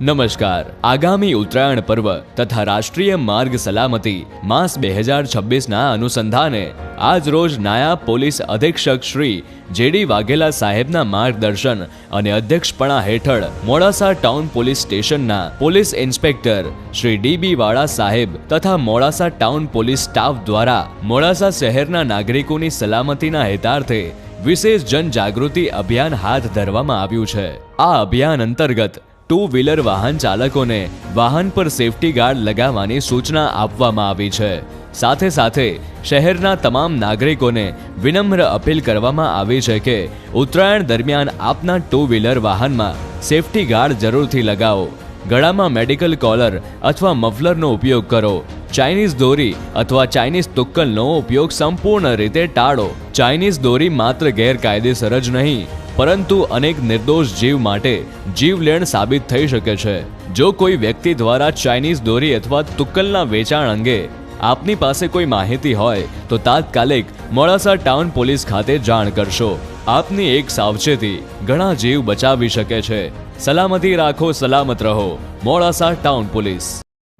નમસ્કાર. આગામી ઉત્તરાયણ પર્વ તથા રાષ્ટ્રીય માર્ગ સલામતી માસ બે હજાર છવ્વીસના અનુસંધાને આજ રોજ નાયબ પોલીસ અધિક્ષક શ્રી જેડી વાઘેલા સાહેબના માર્ગદર્શન અને અધ્યક્ષપણા હેઠળ મોડાસા ટાઉન પોલીસ સ્ટેશનના police inspector Shri DB Vala સાહેબ તથા મોડાસા ટાઉન પોલીસ સ્ટાફ દ્વારા મોડાસા શહેરના નાગરિકોની સલામતીના હેતાર્થે વિશેષ જનજાગૃતિ અભિયાન હાથ ધરવામાં આવ્યું છે. આ અભિયાન અંતર્ગત ટુ વ્હીલર વાહન ચાલકોને વાહન પર સેફટી ગાર્ડ લગાવવાની સૂચના આપવામાં આવી છે. સાથે સાથે, શહેરના તમામ નાગરિકોને વિનમ્ર અપીલ કરવામાં આવી છે કે ઉત્તરાયણ દરમિયાન આપના ટુ વ્હીલર વાહનમાં સેફટી ગાર્ડ જરૂરથી લગાવો. ગળામાં મેડિકલ કોલર અથવા મફલરનો ઉપયોગ કરો. ચાઇનીઝ દોરી અથવા ચાઇનીઝ તુક્કલનો ઉપયોગ સંપૂર્ણ રીતે ટાળો. ચાઇનીઝ દોરી માત્ર ગેરકાયદેસર જ નહીં, પરંતુ અનેક નિર્દોષ જીવ માટે જીવલેણ સાબિત થઈ શકે છે. જો કોઈ વ્યક્તિ દ્વારા ચાઇનીઝ દોરી અથવા તુક્કલના વેચાણ અંગે આપની પાસે કોઈ માહિતી હોય, તો તાત્કાલિક મોડાસા ટાઉન પોલીસ ખાતે જાણ કરશો. આપની એક સાવચેતી ઘણા જીવ બચાવી શકે છે. સલામતી રાખો, સલામત રહો. Modasa town police.